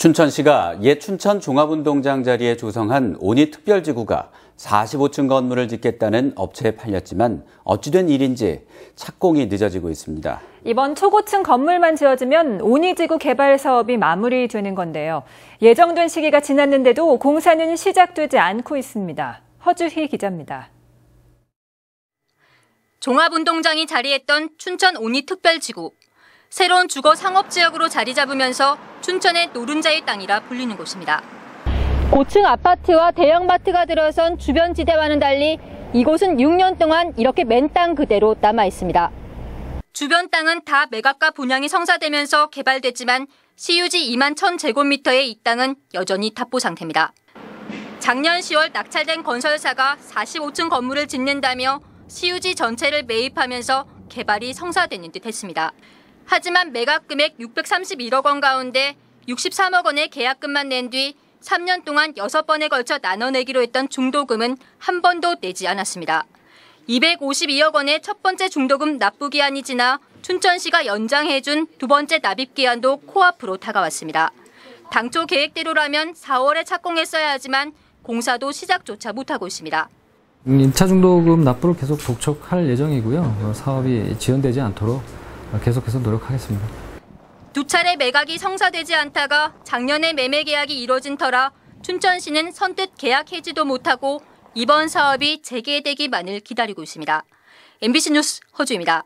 춘천시가 옛 춘천 종합운동장 자리에 조성한 온이 특별지구가 45층 건물을 짓겠다는 업체에 팔렸지만 어찌된 일인지 착공이 늦어지고 있습니다. 이번 초고층 건물만 지어지면 온이지구 개발 사업이 마무리되는 건데요. 예정된 시기가 지났는데도 공사는 시작되지 않고 있습니다. 허주희 기자입니다. 종합운동장이 자리했던 춘천 온이 특별지구. 새로운 주거 상업 지역으로 자리 잡으면서 춘천의 노른자의 땅이라 불리는 곳입니다. 고층 아파트와 대형마트가 들어선 주변 지대와는 달리 이곳은 6년 동안 이렇게 맨 땅 그대로 남아 있습니다. 주변 땅은 다 매각과 분양이 성사되면서 개발됐지만 시유지 2만 1000제곱미터의 이 땅은 여전히 답보 상태입니다. 작년 10월 낙찰된 건설사가 45층 건물을 짓는다며 시유지 전체를 매입하면서 개발이 성사되는 듯 했습니다. 하지만 매각 금액 631억 원 가운데 63억 원의 계약금만 낸 뒤 3년 동안 6번에 걸쳐 나눠내기로 했던 중도금은 한 번도 내지 않았습니다. 252억 원의 첫 번째 중도금 납부 기한이 지나 춘천시가 연장해준 두 번째 납입 기한도 코앞으로 다가왔습니다. 당초 계획대로라면 4월에 착공했어야 하지만 공사도 시작조차 못하고 있습니다. 1차 중도금 납부를 계속 독촉할 예정이고요. 사업이 지연되지 않도록 계속해서 노력하겠습니다. 두 차례 매각이 성사되지 않다가 작년에 매매 계약이 이뤄진 터라 춘천시는 선뜻 계약 해지도 못하고 이번 사업이 재개되기만을 기다리고 있습니다. MBC 뉴스 허주입니다.